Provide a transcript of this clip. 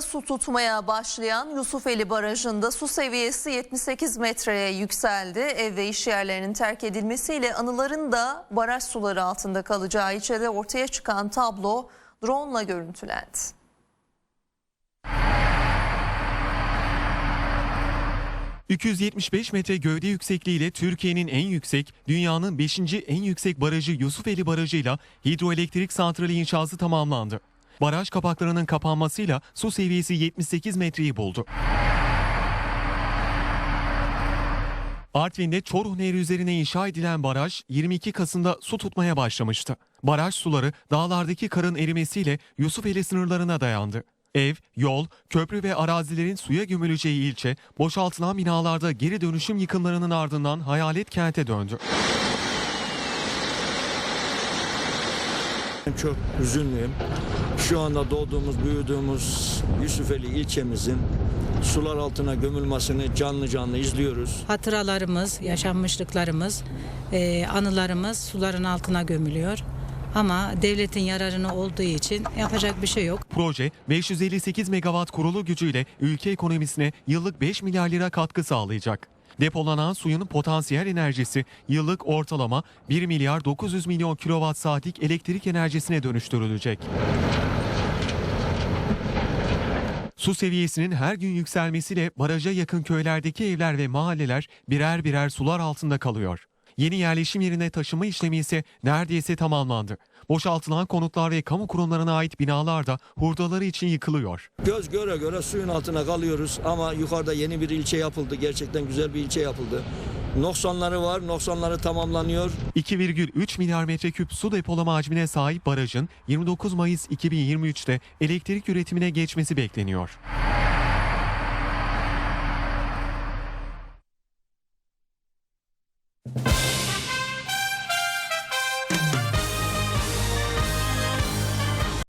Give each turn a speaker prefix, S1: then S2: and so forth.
S1: Su tutmaya başlayan Yusufeli Barajı'nda su seviyesi 78 metreye yükseldi. Ev ve iş yerlerinin terk edilmesiyle anıların da baraj suları altında kalacağı içeride ortaya çıkan tablo drone ile görüntülendi.
S2: ...275 metre gövde yüksekliğiyle Türkiye'nin en yüksek, dünyanın 5. en yüksek barajı Yusufeli Barajı'yla hidroelektrik santrali inşası tamamlandı. Baraj kapaklarının kapanmasıyla su seviyesi 78 metreyi buldu. Artvin'de Çoruh Nehri üzerine inşa edilen baraj 22 Kasım'da su tutmaya başlamıştı. Baraj suları dağlardaki karın erimesiyle Yusufeli sınırlarına dayandı. Ev, yol, köprü ve arazilerin suya gömüleceği ilçe boşaltılan binalarda geri dönüşüm yıkımlarının ardından hayalet kente döndü.
S3: Çok üzünlüyüm. Şu anda doğduğumuz, büyüdüğümüz Yusufeli ilçemizin sular altına gömülmesini canlı canlı izliyoruz.
S4: hatıralarımız, yaşanmışlıklarımız, e, anılarımız suların altına gömülüyor. Ama devletin yararına olduğu için yapacak bir şey yok.
S2: Proje 558 megawatt kurulu gücüyle ülke ekonomisine yıllık 5 milyar lira katkı sağlayacak. Depolanan suyun potansiyel enerjisi yıllık ortalama 1 milyar 900 milyon kilowatt saatlik elektrik enerjisine dönüştürülecek. Su seviyesinin her gün yükselmesiyle baraja yakın köylerdeki evler ve mahalleler birer birer sular altında kalıyor. Yeni yerleşim yerine taşıma işlemi ise neredeyse tamamlandı. Boşaltılan konutlar ve kamu kurumlarına ait binalar da hurdaları için yıkılıyor.
S3: Göz göre göre suyun altına kalıyoruz ama yukarıda yeni bir ilçe yapıldı. Gerçekten güzel bir ilçe yapıldı. Noksanları var, noksanları tamamlanıyor.
S2: 2,3 milyar metreküp su depolama hacmine sahip barajın 29 Mayıs 2023'te elektrik üretimine geçmesi bekleniyor.